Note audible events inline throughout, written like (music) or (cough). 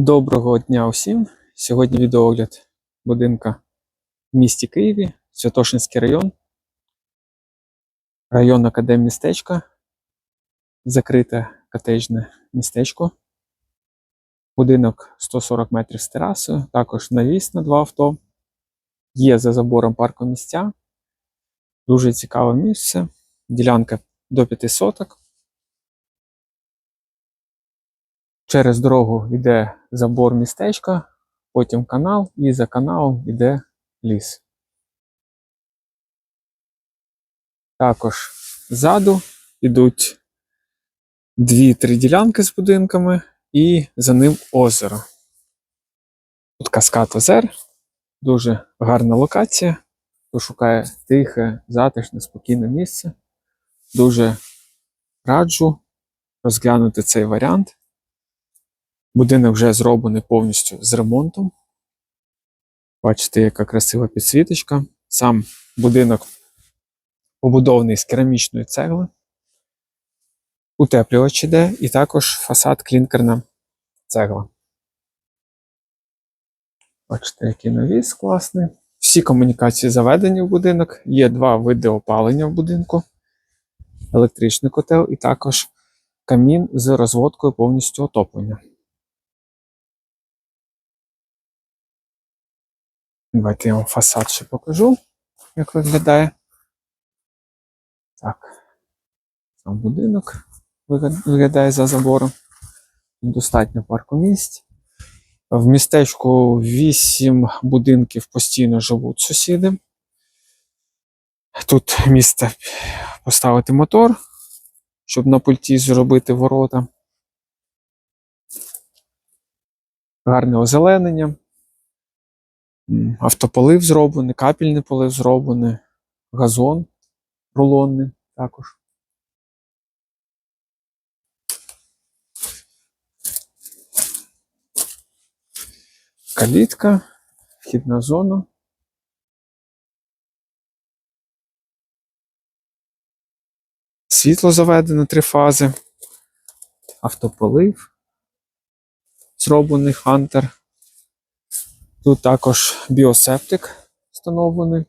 Доброго дня усім! Сьогодні відеоогляд будинка в місті Києві, Святошинський район, район Академмістечка, закрите котеджне містечко. Будинок 140 метрів з терасою, також навіс на два авто. Є за забором паркомісця. Дуже цікаве місце. Ділянка до 5 соток. Через дорогу йде забор містечка, потім канал, і за каналом йде ліс. Також ззаду йдуть дві-три ділянки з будинками, і за ним озеро. Тут каскад озер, дуже гарна локація. Хто шукає тихе, затишне, спокійне місце. Дуже раджу розглянути цей варіант. Будинок вже зроблений повністю з ремонтом. Бачите, яка красива підсвіточка. Сам будинок побудований з керамічної цегли. Утеплювач іде, і також фасад клінкерна цегла. Бачите, який навіс класний. Всі комунікації заведені в будинок. Є два види опалення в будинку, електричний котел і також камін з розводкою повністю отоплення. Давайте я вам фасад ще покажу, як виглядає. Так. Сам будинок виглядає за забором. Достатньо паркомісць. В містечку 8 будинків постійно живуть сусіди. Тут місце поставити мотор, щоб на пульті зробити ворота. Гарне озеленення. Автополив зроблений, капельний полив зроблений, газон рулонний також. Калітка, вхідна зона. Світло заведено три фази. Автополив. Зроблений хантер. Тут також біосептик встановлений.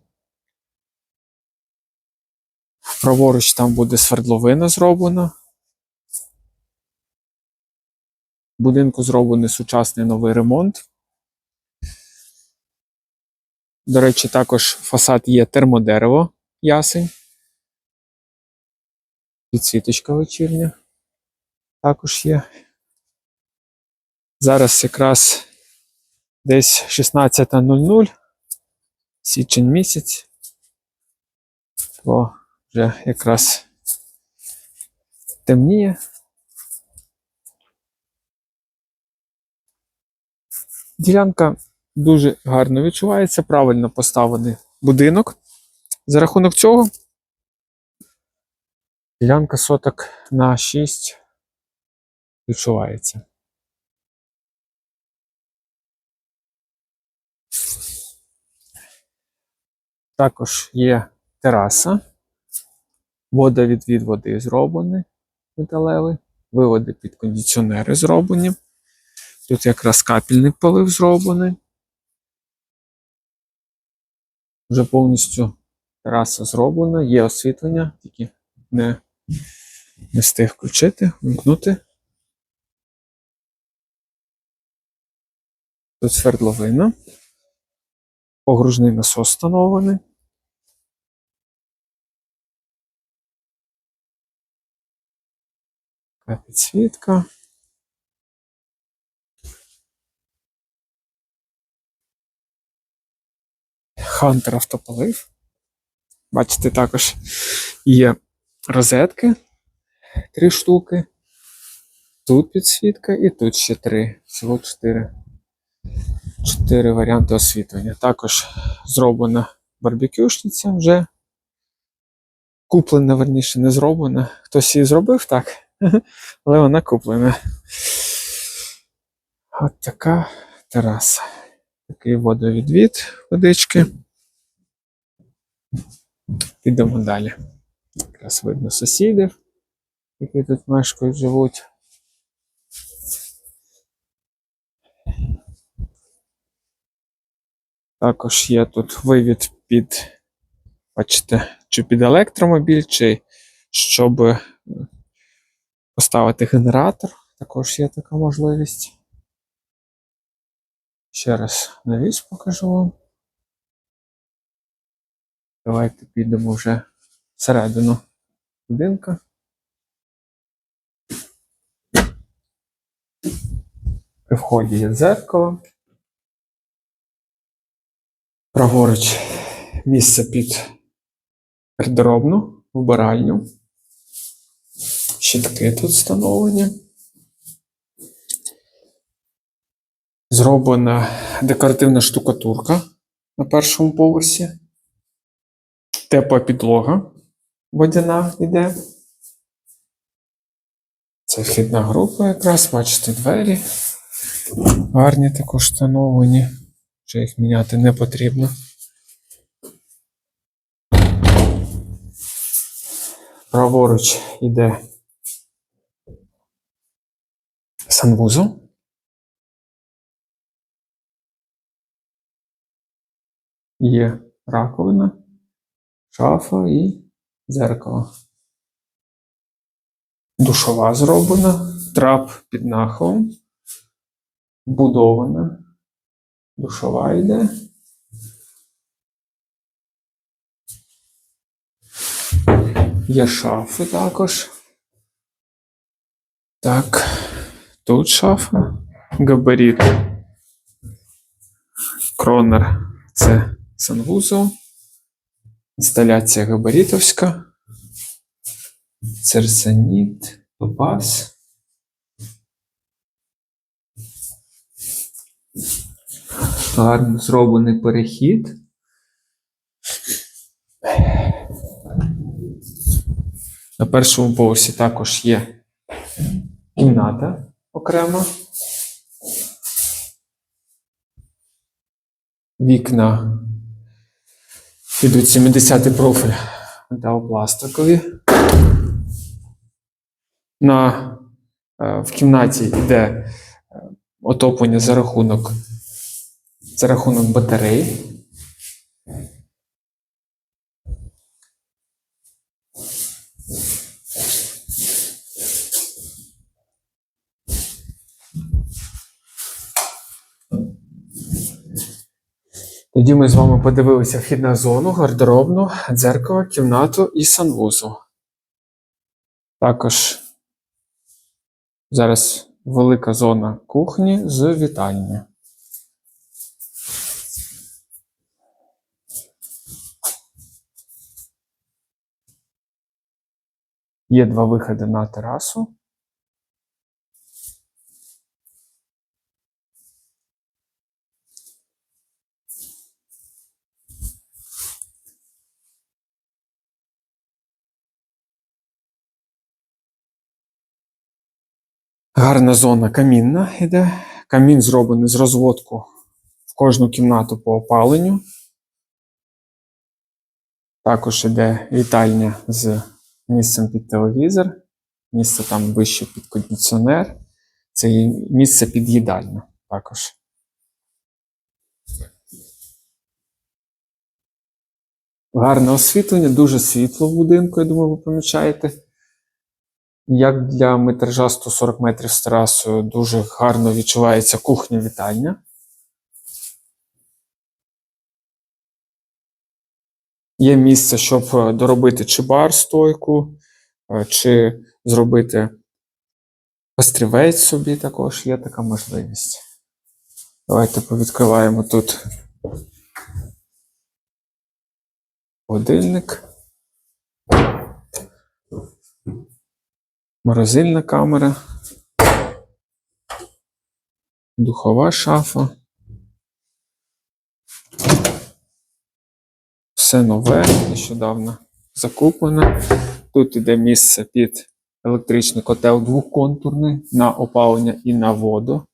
Праворуч там буде свердловина зроблена. В будинку зроблений сучасний новий ремонт. До речі, також фасад є термодерево ясень. Підсвіточка вечірня також є. Зараз якраз десь 16.00, січень місяць, то вже якраз темніє. Ділянка дуже гарно відчувається, правильно поставлений будинок. За рахунок цього ділянка соток на 6 відчувається. Також є тераса, водовідвід води зроблений металевий, виводи під кондиціонери зроблені. Тут якраз капельний полив зроблений. Вже повністю тераса зроблена, є освітлення, тільки не, не встиг включити, вмкнути. Тут свердловина. Погружний насос встановлений. Така підсвітка. Хантер автополив. Бачите, також є розетки. Три штуки. Тут підсвітка і тут ще три. Всього чотири. Чотири варіанти освітлення. Також зроблена барбекюшниця вже. Куплена, верніше, не зроблена. Хтось її зробив так, (laughs) але вона куплена. От така тераса. Такий водовідвід водички. Підемо далі. Якраз видно сусідів, які тут мешкають, живуть. Також є тут вивід під, бачите, чи під електромобіль, чи щоб поставити генератор. Також є така можливість. Ще раз навіс покажу вам. Давайте підемо вже всередину будинка. При вході є дзеркало. Праворуч місце під гардеробну, вбиральню. Щитки тут встановлені. Зроблена декоративна штукатурка на першому поверсі. Тепла підлога водяна йде. Це вхідна група якраз, бачите, двері. Гарні також встановлені. Вже їх міняти не потрібно. Праворуч йде санвузол. Є раковина, шафа і дзеркало. Душова зроблена, трап під нахилом, будована. Душова йде. Є шафи також. Так, тут шафа, габарит. Кронер це санвузол. Інсталяція габаритовська. Церсаніт, топаз. Гарно зроблений перехід. На першому поверсі також є кімната окремо. Вікна підуть 70 профіль металопластикові. На, е, в кімнаті йде е, отоплення за рахунок, за рахунок батарей. Тоді ми з вами подивилися вхідну зону, гардеробну, дзеркало, кімнату і санвузол. Також зараз велика зона кухні з вітальні. Є два виходи на терасу. Гарна зона камінна йде. Камін зроблений з розводку в кожну кімнату по опаленню. Також йде вітальня з місцем під телевізор, місце там вище під кондиціонер. Це місце під їдальню також. Гарне освітлення, дуже світло в будинку, я думаю, ви помічаєте. Як для метража 140 метрів з терасою дуже гарно відчувається кухня-вітальня. Є місце, щоб е, доробити чи бар стойку, е, чи зробити острівець собі також є така можливість. Давайте повідкриваємо тут годинник. Морозильна камера. Духова шафа. Все нове, нещодавно закуплене. Тут іде місце під електричний котел двохконтурний на опалення і на воду.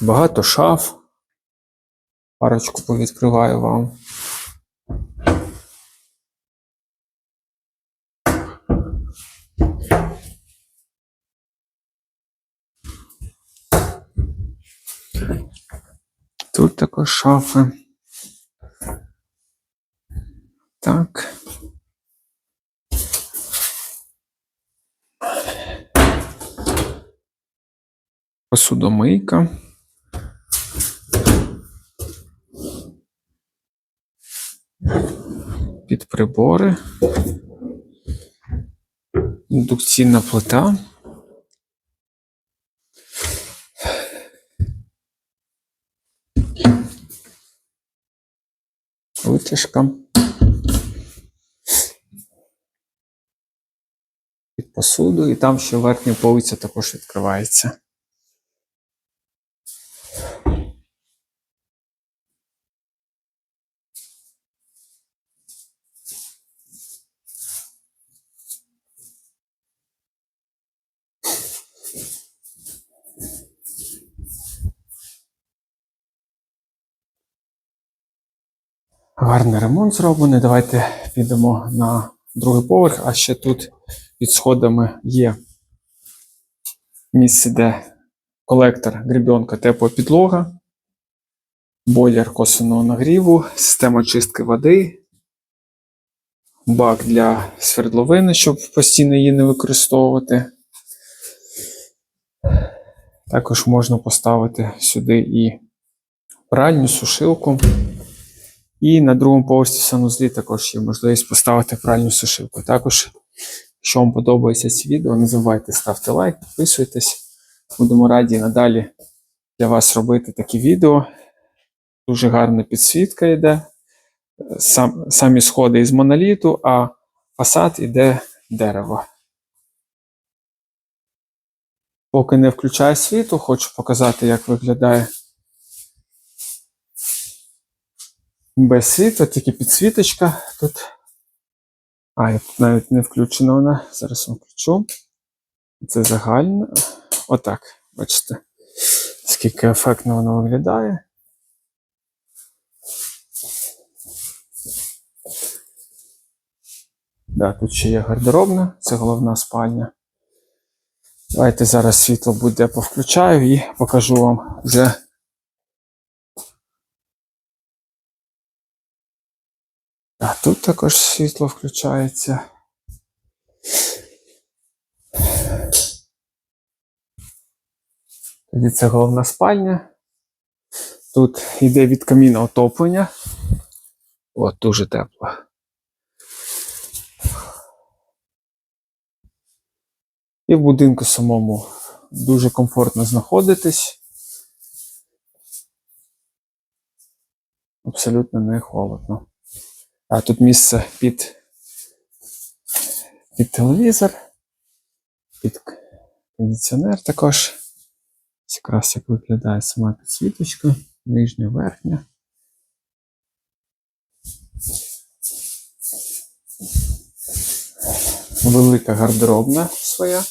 Багато шаф. Парочку повідкриваю вам. Тут також шафи. Так. Посудомийка. Під прибори. Індукційна плита. Витяжка. Під посуду, і там ще верхня полиця також відкривається. Гарний ремонт зроблений. Давайте підемо на другий поверх, а ще тут під сходами є місце, де колектор, гребенка, тепла підлога, бойлер косвенного нагріву, система чистки води, бак для свердловини, щоб постійно її не використовувати. Також можна поставити сюди і пральню, сушилку. І на другому поверсі в санузлі також є можливість поставити пральну сушилку. Також, якщо вам подобається це відео, не забувайте ставити лайк, підписуйтесь. Будемо раді надалі для вас робити такі відео. Дуже гарна підсвітка йде. Сам, самі сходи із моноліту, а фасад іде дерево. Поки не включаю світло, хочу показати, як виглядає без світла, тільки підсвіточка тут. А, і тут навіть не включена вона. Зараз вам включу. Це загальне. Отак, бачите, скільки ефектно воно виглядає. Да, тут ще є гардеробна, це головна спальня. Давайте зараз світло буде повключаю і покажу вам вже А тут також світло включається. Тоді це головна спальня. Тут йде від каміна отоплення. От, дуже тепло. І в будинку самому дуже комфортно знаходитись. Абсолютно не холодно. А тут місце під, під телевізор, під кондиціонер також. Якраз як виглядає сама підсвіточка, нижня, верхня. Велика гардеробна своя.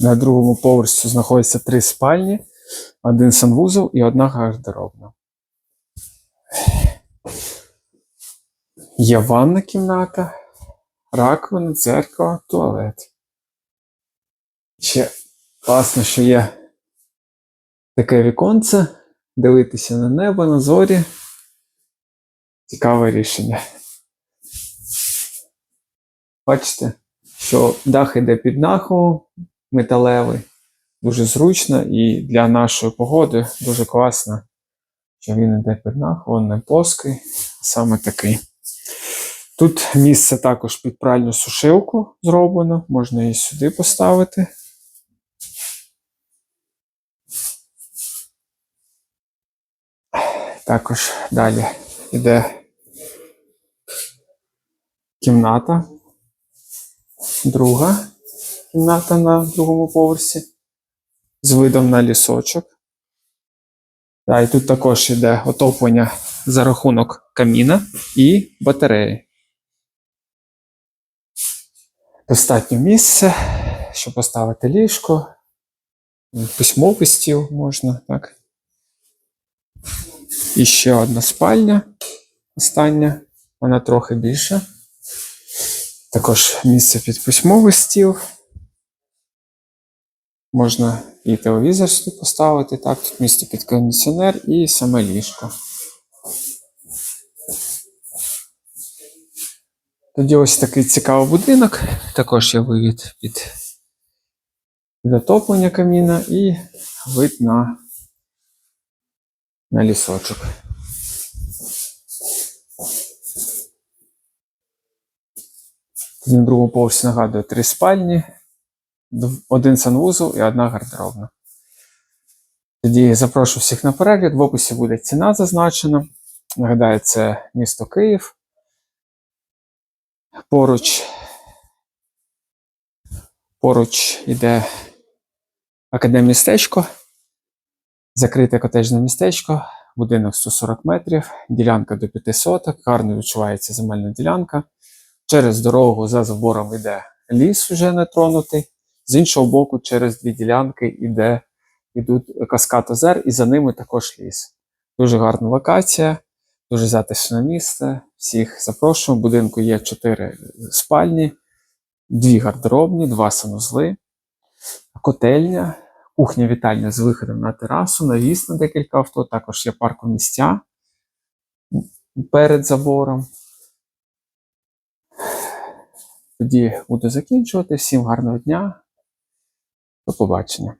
На другому поверсі знаходяться три спальні один санвузол і одна гардеробна. Є ванна кімната, раковина, дзеркало, туалет. Ще класно, що є таке віконце, дивитися на небо, на зорі. Цікаве рішення. Бачите, що дах іде під нахилом металевий дуже зручно і для нашої погоди дуже класно, що він іде під нахилом, не плоский, саме такий. Тут місце також під пральну сушилку зроблено, можна її сюди поставити. Також далі йде кімната, друга кімната на другому поверсі з видом на лісочок. Да, і тут також йде отоплення за рахунок каміна і батареї. Достатньо місця, щоб поставити ліжко, письмовий стіл можна, так. І ще одна спальня. Остання, вона трохи більша. Також місце під письмовий стіл. Можна і телевізор сюди поставити. Так, тут місце під кондиціонер і саме ліжко. Тоді ось такий цікавий будинок. Також є вивід під затоплення каміна і вид на, на лісочок. На другому поверсі нагадую три спальні, один санвузол і одна гардеробна. Тоді запрошую всіх на перегляд. В описі буде ціна зазначена. Нагадаю, це місто Київ. Поруч, поруч іде академмістечко, закрите котежне містечко, будинок 140 метрів, ділянка до 5 соток, гарно відчувається земельна ділянка. Через дорогу за забором йде ліс вже не тронутий. З іншого боку, через дві ділянки йде, йдуть каскад озер, і за ними також ліс. Дуже гарна локація, дуже затишне місце. Всіх запрошую. В будинку є чотири спальні, дві гардеробні, два санузли, котельня, кухня вітальня з виходом на терасу, навіс на декілька авто, також є паркомістя перед забором. Тоді буду закінчувати. Всім гарного дня. До побачення.